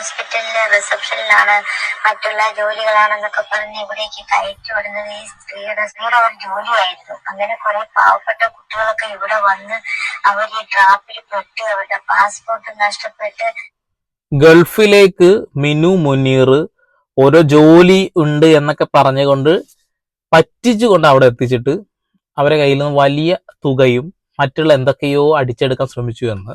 ഹോസ്പിറ്റലിലെ റിസപ്ഷനിലാണ് മറ്റുള്ള ജോലികളാണെന്നൊക്കെ പറഞ്ഞ് ഇവിടേക്ക് കയറ്റി വിടുന്നത് ഈ സ്ത്രീയുടെ സ്ത്രീയുടെ ഒരു ജോലിയായിരുന്നു. അങ്ങനെ കുറെ പാവപ്പെട്ട കുട്ടികളൊക്കെ ഇവിടെ വന്ന് അവർ ഈ ട്രാപ്പിൽ പെട്ട് അവരുടെ പാസ്പോർട്ട് നഷ്ടപ്പെട്ട് ഗൾഫിലേക്ക് മിനു മുനീർ ഓരോ ജോലി ഉണ്ട് എന്നൊക്കെ പറഞ്ഞുകൊണ്ട് പറ്റിച്ചുകൊണ്ട് അവിടെ എത്തിച്ചിട്ട് അവരെ കയ്യിൽ നിന്ന് വലിയ തുകയും മറ്റുള്ള എന്തൊക്കെയോ അടിച്ചെടുക്കാൻ ശ്രമിച്ചു എന്ന്.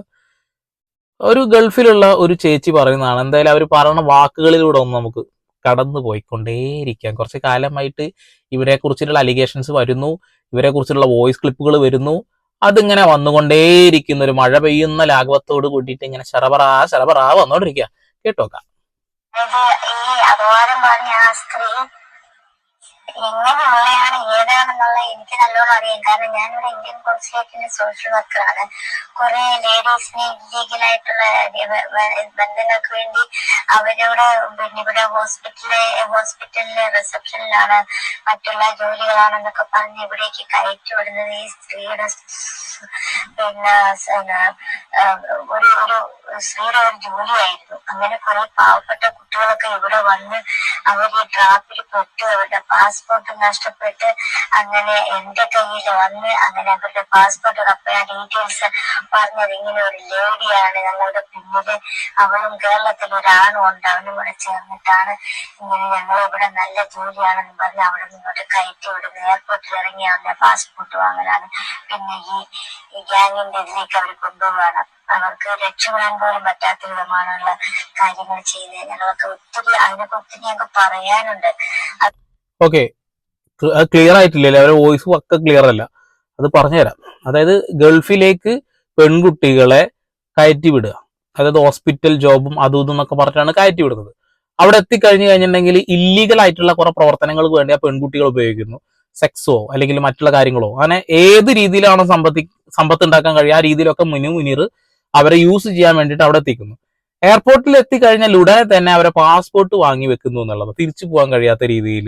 ഒരു ഗൾഫിലുള്ള ഒരു ചേച്ചി പറയുന്നതാണ് എന്തായാലും അവർ പറയുന്ന വാക്കുകളിലൂടെ ഒന്ന് നമുക്ക് കടന്നു പോയിക്കൊണ്ടേയിരിക്കാം. കുറച്ച് കാലമായിട്ട് ഇവരെ കുറിച്ചിട്ടുള്ള അലിഗേഷൻസ് വരുന്നു ഇവരെ കുറിച്ചുള്ള വോയിസ് ക്ലിപ്പുകൾ വരുന്നു. അതിങ്ങനെ വന്നുകൊണ്ടേയിരിക്കുന്ന. ഒരു മഴ പെയ്യുന്ന ലാഘവത്തോട് കൂട്ടിയിട്ട് ഇങ്ങനെ ശറബറാ ശറബറാ വന്നോണ്ടിരിക്കുക കേട്ടോക്കാം. ഈ അപവാദം പറഞ്ഞ ആ സ്ത്രീ എങ്ങനെയുള്ളയാണ് ഏതാണെന്നുള്ള എനിക്ക് നല്ലോണം അറിയാം കാരണം ഞാനിവിടെ ഇന്ത്യൻ കോൺസുലേറ്റിന്റെ സോഷ്യൽ വർക്കറാണ് കുറെ ലേഡീസിനെ ഇല്ലീഗലായിട്ടുള്ള ബന്ധങ്ങൾക്ക് വേണ്ടി അവരോട് പിന്നെ ഇവിടെ ഹോസ്പിറ്റലിലെ ഹോസ്പിറ്റലിലെ റിസപ്ഷനിലാണ് മറ്റുള്ള ജോലികളാണെന്നൊക്കെ പറഞ്ഞ് ഇവിടേക്ക് കയറ്റി വിടുന്നത് ഈ സ്ത്രീയുടെ പിന്നെ ഒരു ഒരു സ്ത്രീയുടെ ഒരു ജോലിയായിരുന്നു. അങ്ങനെ കുറെ പാവപ്പെട്ട കുട്ടികളൊക്കെ ഇവിടെ വന്ന് അവർ ഈ ട്രാപ്പിൽ പെട്ട് അവരുടെ പാസ്പോർട്ട് നഷ്ടപ്പെട്ട് അങ്ങനെ എന്റെ കയ്യിൽ വന്ന് അങ്ങനെ അവരുടെ പാസ്പോർട്ട് കപ്പയ ഡീറ്റെയിൽസ് പറഞ്ഞത് ഇങ്ങനെ ഒരു ലേഡിയാണ് ഞങ്ങളുടെ പിന്നിൽ അവളും കേരളത്തിൽ ഒരാണും ഉണ്ട്. അവനും കൂടെ ചേർന്നിട്ടാണ് ഇങ്ങനെ ഞങ്ങൾ ഇവിടെ നല്ല ജോലിയാണെന്ന് പറഞ്ഞ് അവിടെ നിന്നോട്ട് കയറ്റി വിടുന്നു എയർപോർട്ടിൽ ഇറങ്ങി അവരുടെ പാസ്പോർട്ട് വാങ്ങലാണ്. പിന്നെ ഈ ഈ ഗ്യാങ്ങിന്റെ ഇതിലേക്ക് അവർ കൊണ്ടുപോവാണ് അവർക്ക് രക്ഷപ്പെടാൻ പോലും പറ്റാത്ത വിധമാണുള്ള കാര്യങ്ങൾ ചെയ്യുന്നത്. ഞങ്ങളൊക്കെ ഒത്തിരി അതിനൊക്കെ ഒത്തിരി ഞങ്ങൾക്ക് പറയാനുണ്ട്. ഓക്കെ ക്ലിയർ ആയിട്ടില്ലല്ലേ അവരുടെ വോയിസ് ഒക്കെ ക്ലിയർ അല്ല. അത് പറഞ്ഞുതരാം. അതായത് ഗൾഫിലേക്ക് പെൺകുട്ടികളെ കയറ്റി വിടുക അതായത് ഹോസ്പിറ്റൽ ജോബും അതും ഇതും എന്നൊക്കെ പറഞ്ഞിട്ടാണ് കയറ്റി വിടുന്നത് അവിടെ എത്തിക്കഴിഞ്ഞ് കഴിഞ്ഞിട്ടുണ്ടെങ്കിൽ ഇല്ലീഗൽ ആയിട്ടുള്ള കുറെ പ്രവർത്തനങ്ങൾക്ക് വേണ്ടി ആ പെൺകുട്ടികൾ ഉപയോഗിക്കുന്നു. സെക്സോ അല്ലെങ്കിൽ മറ്റുള്ള കാര്യങ്ങളോ. അങ്ങനെ ഏത് രീതിയിലാണ് സമ്പത്തി സമ്പത്ത് ഉണ്ടാക്കാൻ കഴിയുക? ആ രീതിയിലൊക്കെ മുനു മുനീർ അവരെ യൂസ് ചെയ്യാൻ വേണ്ടിയിട്ട് അവിടെ എത്തിക്കുന്നു. എയർപോർട്ടിൽ എത്തിക്കഴിഞ്ഞാൽ ഉടനെ തന്നെ അവരെ പാസ്പോർട്ട് വാങ്ങി വെക്കുന്നു എന്നുള്ളത് തിരിച്ചു പോകാൻ കഴിയാത്ത രീതിയിൽ.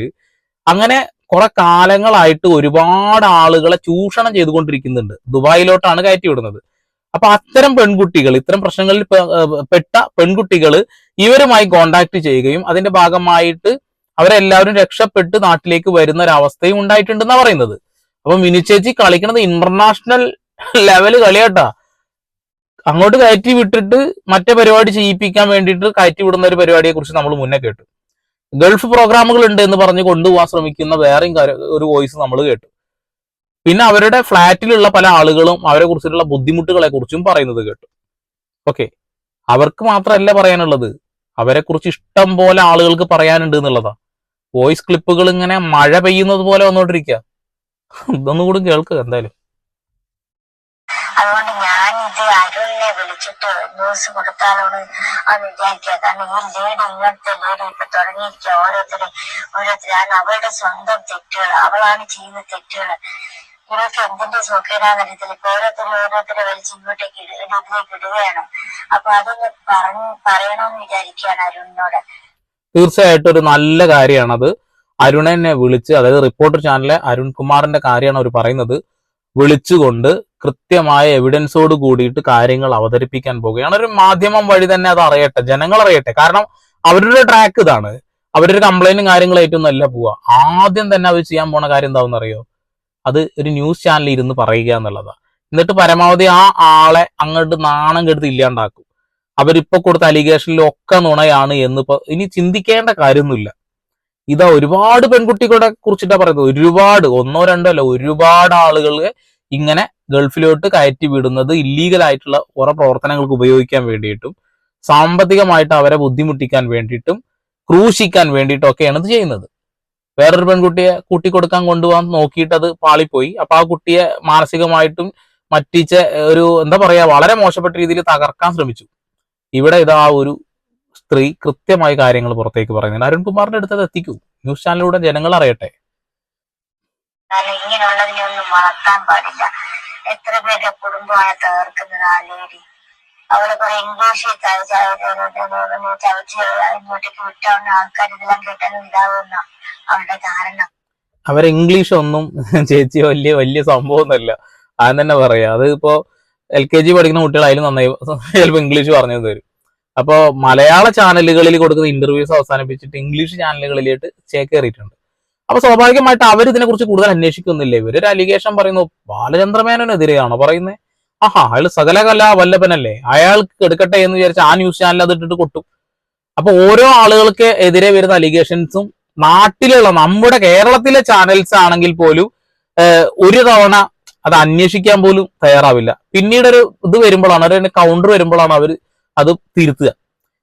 അങ്ങനെ കുറെ കാലങ്ങളായിട്ട് ഒരുപാട് ആളുകളെ ചൂഷണം ചെയ്തുകൊണ്ടിരിക്കുന്നുണ്ട്. ദുബായിലോട്ടാണ് കയറ്റി വിടുന്നത് അപ്പൊ അത്തരം പെൺകുട്ടികൾ ഇത്തരം പ്രശ്നങ്ങളിൽ പെട്ട പെൺകുട്ടികൾ ഇവരുമായി കോണ്ടാക്ട് ചെയ്യുകയും അതിന്റെ ഭാഗമായിട്ട് അവരെല്ലാവരും രക്ഷപ്പെട്ട് നാട്ടിലേക്ക് വരുന്ന ഒരവസ്ഥയും ഉണ്ടായിട്ടുണ്ടെന്നാണ് ഉണ്ടായിട്ടുണ്ടെന്നാ പറയുന്നത്. അപ്പൊ മിനി ചേച്ചി കളിക്കുന്നത് ഇന്റർനാഷണൽ ലെവൽ കളിയാട്ടാ. അങ്ങോട്ട് കയറ്റി വിട്ടിട്ട് മറ്റേ പരിപാടി ചെയ്യിപ്പിക്കാൻ വേണ്ടിയിട്ട് കയറ്റി വിടുന്ന ഒരു പരിപാടിയെ കുറിച്ച് നമ്മൾ മുന്നേ കേട്ടു. ഗൾഫ് പ്രോഗ്രാമുകൾ ഉണ്ട് എന്ന് പറഞ്ഞ് കൊണ്ടുപോകാൻ ശ്രമിക്കുന്ന വേറെയും ഒരു വോയിസ് നമ്മൾ കേട്ടു. പിന്നെ അവരുടെ ഫ്ലാറ്റിലുള്ള പല ആളുകളും അവരെ കുറിച്ചിട്ടുള്ള ബുദ്ധിമുട്ടുകളെ കുറിച്ചും പറയുന്നത് കേട്ടു. ഓക്കെ. അവർക്ക് മാത്രമല്ല പറയാനുള്ളത്. അവരെ കുറിച്ച് ഇഷ്ടം പോലെ ആളുകൾക്ക് പറയാനുണ്ട് എന്നുള്ളതാ. വോയിസ് ക്ലിപ്പുകൾ ഇങ്ങനെ മഴ പെയ്യുന്നത് പോലെ വന്നോണ്ടിരിക്കുക ഇതൊന്നും കൂടി കേൾക്കുക എന്തായാലും. അരുണിനെ വിളിച്ചിട്ട് ന്യൂസ് കൊടുത്താലാണ് അത് വിചാരിക്കുക കാരണം ഈ ലേഡി ഇങ്ങനത്തെ ലേഡി ഇപ്പൊ തുടങ്ങിയിരിക്കുക കാരണം സ്വന്തം തെറ്റുകൾ അവളാണ് ചെയ്യുന്ന തെറ്റുകൾ. ഇവർക്ക് എന്തിന്റെ സുഖേടാന്നറിയത്തില്ല ഇപ്പൊ ഓരോരുത്തരും ഓരോരുത്തരെ വലിച്ച് ഇങ്ങോട്ടേക്ക് ഇതിലേക്ക് ഇടുകയാണ്. അപ്പൊ അതൊന്ന് പറഞ്ഞു പറയണമെന്ന് വിചാരിക്കുകയാണ് അരുണിനോട്. തീർച്ചയായിട്ടും ഒരു നല്ല കാര്യമാണത് അരുണനെ വിളിച്ച് അതായത് റിപ്പോർട്ടർ ചാനലിലെ അരുൺകുമാറിന്റെ കാര്യമാണ് അവർ പറയുന്നത്. വിളിച്ചുകൊണ്ട് കൃത്യമായ എവിഡൻസോട് കൂടിയിട്ട് കാര്യങ്ങൾ അവതരിപ്പിക്കാൻ പോവുകയാണ്. ഒരു മാധ്യമം വഴി തന്നെ അത് അറിയട്ടെ ജനങ്ങൾ അറിയട്ടെ. കാരണം അവരുടെ ട്രാക്ക് ഇതാണ്. അവരൊരു കംപ്ലൈന്റും കാര്യങ്ങളായിട്ടൊന്നും അല്ല പോവുക. ആദ്യം തന്നെ അവർ ചെയ്യാൻ പോണ കാര്യം എന്താണെന്ന് അറിയോ? അത് ഒരു ന്യൂസ് ചാനലിൽ ഇരുന്ന് പറയുക എന്നുള്ളതാണ് എന്നിട്ട് പരമാവധി ആ ആളെ അങ്ങോട്ട് നാണം കെടുത്ത് ഇല്ലാണ്ടാക്കും. അവരിപ്പോ കൊടുത്ത അലിഗേഷനിലൊക്കെ നുണയാണ് എന്നിപ്പോ ഇനി ചിന്തിക്കേണ്ട കാര്യമൊന്നുമില്ല. ഇതാ ഒരുപാട് പെൺകുട്ടികളെ കുറിച്ചിട്ടാ പറയുന്നത്. ഒരുപാട് ഒന്നോ രണ്ടോ അല്ല ഒരുപാട് ആളുകളെ ഇങ്ങനെ ഗൾഫിലോട്ട് കയറ്റി വിടുന്നത് ഇല്ലീഗൽ ആയിട്ടുള്ള കുറെ പ്രവർത്തനങ്ങൾക്ക് ഉപയോഗിക്കാൻ വേണ്ടിയിട്ടും സാമ്പത്തികമായിട്ട് അവരെ ബുദ്ധിമുട്ടിക്കാൻ വേണ്ടിയിട്ടും ക്രൂശിക്കാൻ വേണ്ടിയിട്ടും ഒക്കെയാണ് ഇത് ചെയ്യുന്നത്. വേറൊരു പെൺകുട്ടിയെ കൂട്ടിക്കൊടുക്കാൻ കൊണ്ടുപോകാൻ നോക്കിയിട്ട് അത് പാളിപ്പോയി. അപ്പൊ ആ കുട്ടിയെ മാനസികമായിട്ടും മറ്റിച്ച ഒരു എന്താ പറയാ വളരെ മോശപ്പെട്ട രീതിയിൽ തകർക്കാൻ ശ്രമിച്ചു. ഇവിടെ ഇതാ ഒരു സ്ത്രീ കൃത്യമായി കാര്യങ്ങൾ പുറത്തേക്ക് പറയുന്നുണ്ട് അരുൺകുമാറിന്റെ അടുത്ത് അത് എത്തിക്കൂ ന്യൂസ് ചാനലിലൂടെ ജനങ്ങൾ അറിയട്ടെ ഇങ്ങനെയുള്ളതിനൊന്നും വളർത്താൻ പാടില്ല എത്ര പേരുടെ കുടുംബമാണ് തകർക്കുന്നത് ആ ലേഡി അവൾ കുറെ ഇംഗ്ലീഷിൽ ചവച്ച് ഇങ്ങോട്ടേക്ക് വിട്ടാവുന്ന ആൾക്കാർ ഇതെല്ലാം കേട്ടാലും ഇതാവുന്ന അവളുടെ ധാരണ അവരെ ഇംഗ്ലീഷ് ഒന്നും ചേച്ചി വലിയ വലിയ സംഭവമൊന്നുമല്ല ആദ്യം തന്നെ പറയാ അത് ഇപ്പോ എൽ കെ ജി പഠിക്കുന്ന കുട്ടികളായാലും നന്നായി ചിലപ്പോൾ ഇംഗ്ലീഷ് പറഞ്ഞു തരും അപ്പോ മലയാള ചാനലുകളിൽ കൊടുക്കുന്ന ഇന്റർവ്യൂസ് അവസാനിപ്പിച്ചിട്ട് ഇംഗ്ലീഷ് ചാനലുകളിലേക്ക് ചേക്കേറിയിട്ടുണ്ട് അപ്പൊ സ്വാഭാവികമായിട്ട് അവർ ഇതിനെക്കുറിച്ച് കൂടുതൽ അന്വേഷിക്കുന്നില്ല? ഇവരൊരു അലിഗേഷൻ പറയുന്നു ബാലചന്ദ്രമേനോനെതിരെയാണോ പറയുന്നത് ആഹാ അയാൾ സകലകല വല്ലഭനല്ലേ അയാൾക്ക് എടുക്കട്ടെ എന്ന് വിചാരിച്ച് ആ ന്യൂസ് ചാനൽ അത് ഇട്ടിട്ട് കൊട്ടും. അപ്പൊ ഓരോ ആളുകൾക്ക് എതിരെ വരുന്ന അലിഗേഷൻസും നാട്ടിലുള്ള നമ്മുടെ കേരളത്തിലെ ചാനൽസ് ആണെങ്കിൽ പോലും ഒരു തവണ അത് അന്വേഷിക്കാൻ പോലും തയ്യാറാവില്ല. പിന്നീട് ഒരു ഇത് വരുമ്പോഴാണ് ഒരു കൗണ്ടർ വരുമ്പോഴാണ് അവർ അത് തിരുത്തുക.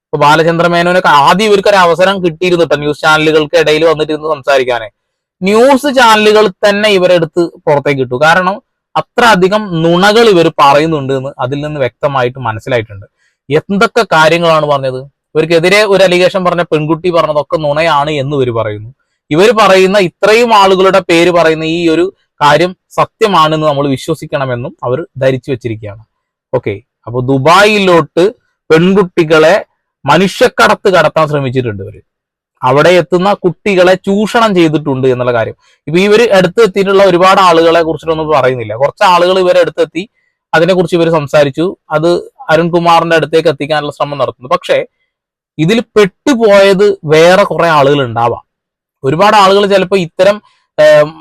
ഇപ്പൊ ബാലചന്ദ്ര മേനോനൊക്കെ ആദ്യം ഇവർക്ക് ഒരു അവസരം കിട്ടിയിരുന്നു കേട്ടോ ന്യൂസ് ചാനലുകൾക്ക് ഇടയിൽ വന്നിട്ടിരുന്ന് സംസാരിക്കാനേ. ന്യൂസ് ചാനലുകൾ തന്നെ ഇവരെടുത്ത് പുറത്തേക്ക് ഇട്ടു. കാരണം അത്ര അധികം നുണകൾ ഇവർ പറയുന്നുണ്ട് എന്ന് അതിൽ നിന്ന് വ്യക്തമായിട്ട് മനസ്സിലായിട്ടുണ്ട്. എന്തൊക്കെ കാര്യങ്ങളാണ് പറഞ്ഞത്? ഇവർക്കെതിരെ ഒരു അലിഗേഷൻ പറഞ്ഞ പെൺകുട്ടി പറഞ്ഞതൊക്കെ നുണയാണ് എന്ന് ഇവർ പറയുന്നു. ഇവർ പറയുന്ന ഇത്രയും ആളുകളുടെ പേര് പറയുന്ന ഈ ഒരു കാര്യം സത്യമാണെന്ന് നമ്മൾ വിശ്വസിക്കണമെന്നും അവർ ധരിച്ചു വെച്ചിരിക്കുകയാണ്. ഓക്കെ. അപ്പൊ ദുബായിലോട്ട് പെൺകുട്ടികളെ മനുഷ്യക്കടത്ത് കടത്താൻ ശ്രമിച്ചിട്ടുണ്ട് ഇവർ. അവിടെ എത്തുന്ന കുട്ടികളെ ചൂഷണം ചെയ്തിട്ടുണ്ട് എന്നുള്ള കാര്യം. ഇപ്പൊ ഇവർ അടുത്ത് എത്തിയിട്ടുള്ള ഒരുപാട് ആളുകളെ കുറിച്ചിട്ടൊന്നും പറയുന്നില്ല. കുറച്ച് ആളുകൾ ഇവരെ അടുത്തെത്തി അതിനെക്കുറിച്ച് ഇവർ സംസാരിച്ചു. അത് അരുൺകുമാറിന്റെ അടുത്തേക്ക് എത്തിക്കാനുള്ള ശ്രമം നടത്തുന്നു. പക്ഷേ ഇതിൽ പെട്ടുപോയത് വേറെ കുറെ ആളുകൾ ഉണ്ടാവാം. ഒരുപാട് ആളുകൾ ചിലപ്പോൾ ഇത്തരം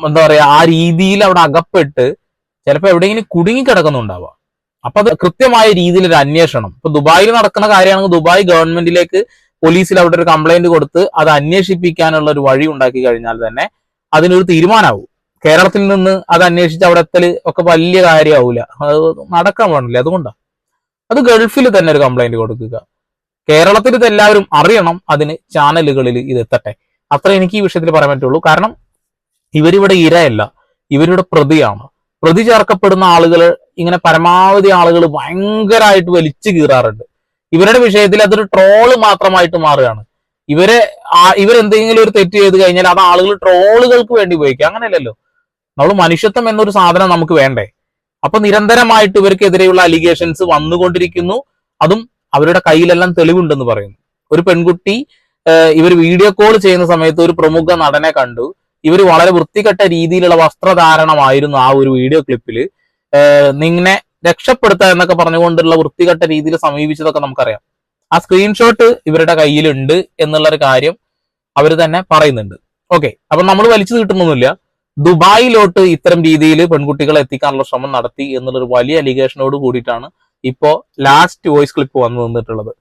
എന്താ പറയാ ആ രീതിയിൽ അവിടെ അകപ്പെട്ട് ചിലപ്പോൾ എവിടെയെങ്കിലും കുടുങ്ങി കിടക്കുന്നുണ്ടാവാം അപ്പൊ അത് കൃത്യമായ രീതിയിൽ ഒരു അന്വേഷണം. ഇപ്പൊ ദുബായിൽ നടക്കുന്ന കാര്യമാണെങ്കിൽ ദുബായ് ഗവൺമെന്റിലേക്ക് പോലീസിൽ അവിടെ ഒരു കംപ്ലൈന്റ് കൊടുത്ത് അത് അന്വേഷിപ്പിക്കാനുള്ള ഒരു വഴി ഉണ്ടാക്കി കഴിഞ്ഞാൽ തന്നെ അതിനൊരു തീരുമാനമാവും. കേരളത്തിൽ നിന്ന് അത് അന്വേഷിച്ച് അവിടെ എത്തൽ ഒക്കെ വലിയ കാര്യമാവില്ല അത് നടക്കാൻ പാടില്ല. അതുകൊണ്ടാണ് അത് ഗൾഫിൽ തന്നെ ഒരു കംപ്ലൈന്റ് കൊടുക്കുക. കേരളത്തിൽ ഇത് എല്ലാവരും അറിയണം. അതിന് ചാനലുകളിൽ ഇത് എത്തട്ടെ. അത്ര എനിക്ക് ഈ വിഷയത്തിൽ പറയാൻ പറ്റുള്ളൂ. കാരണം ഇവരിവിടെ ഇരയല്ല. ഇവരിവിടെ പ്രതിയാണ്. പ്രതി ചേർക്കപ്പെടുന്ന ആളുകൾ ഇങ്ങനെ പരമാവധി ആളുകൾ ഭയങ്കരമായിട്ട് വലിച്ചു കീറാറുണ്ട്. ഇവരുടെ വിഷയത്തിൽ അതൊരു ട്രോൾ മാത്രമായിട്ട് മാറുകയാണ്. ഇവരെ ഇവരെന്തെങ്കിലും ഒരു തെറ്റ് ചെയ്ത് കഴിഞ്ഞാൽ അത് ആളുകൾ ട്രോളുകൾക്ക് വേണ്ടി ഉപയോഗിക്കുക. അങ്ങനെയല്ലല്ലോ. നമ്മൾ മനുഷ്യത്വം എന്നൊരു സാധനം നമുക്ക് വേണ്ടേ? അപ്പൊ നിരന്തരമായിട്ട് ഇവർക്കെതിരെയുള്ള അലിഗേഷൻസ് വന്നുകൊണ്ടിരിക്കുന്നു. അതും അവരുടെ കയ്യിലെല്ലാം തെളിവുണ്ടെന്ന് പറയുന്നു. ഒരു പെൺകുട്ടി ഇവർ വീഡിയോ കോൾ ചെയ്യുന്ന സമയത്ത് ഒരു പ്രമുഖ നടനെ കണ്ടു. ഇവർ വളരെ വൃത്തികെട്ട രീതിയിലുള്ള വസ്ത്രധാരണമായിരുന്നു ആ ഒരു വീഡിയോ ക്ലിപ്പിൽ നിന്നെ രക്ഷപ്പെടുത്തുക എന്നൊക്കെ പറഞ്ഞുകൊണ്ടുള്ള വൃത്തികെട്ട രീതിയിൽ സമീപിച്ചതൊക്കെ നമുക്കറിയാം. ആ സ്ക്രീൻഷോട്ട് ഇവരുടെ കയ്യിലുണ്ട് എന്നുള്ള ഒരു കാര്യം അവർ തന്നെ പറയുന്നുണ്ട്. ഓക്കെ അപ്പൊ നമ്മൾ വലിച്ചു കിട്ടുന്നൊന്നുമില്ല ദുബായിലോട്ട് ഇത്തരം രീതിയിൽ പെൺകുട്ടികളെ എത്തിക്കാനുള്ള ശ്രമം നടത്തി എന്നുള്ളൊരു വലിയ അലിഗേഷനോട് കൂടിയിട്ടാണ് ഇപ്പോ ലാസ്റ്റ് വോയിസ് ക്ലിപ്പ് വന്നു നിന്നിട്ടുള്ളത്.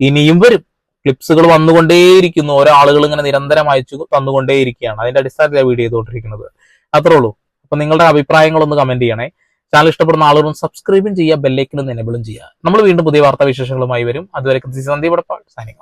ഇനിയും വരും. ക്ലിപ്സുകൾ വന്നുകൊണ്ടേയിരിക്കുന്നു. ഓരോ ആളുകൾ ഇങ്ങനെ നിരന്തരം അയച്ചു തന്നുകൊണ്ടേയിരിക്കുകയാണ്. അതിന്റെ അടിസ്ഥാനത്തിലാണ് വീഡിയോ ചെയ്തുകൊണ്ടിരിക്കുന്നത്. അത്രേ ഉള്ളൂ. അപ്പൊ നിങ്ങളുടെ അഭിപ്രായങ്ങളൊന്ന് കമന്റ് ചെയ്യണേ. ചാനൽ ഇഷ്ടപ്പെടുന്ന ആളുകളും സബ്സ്ക്രൈബും ചെയ്യുക ബെല്ലൈക്കനും എനബിളും ചെയ്യുക. നമ്മൾ വീണ്ടും പുതിയ വാർത്താ വിശേഷങ്ങളുമായി വരും. അതുവരെ സന്ദീപ് സൈനിങ്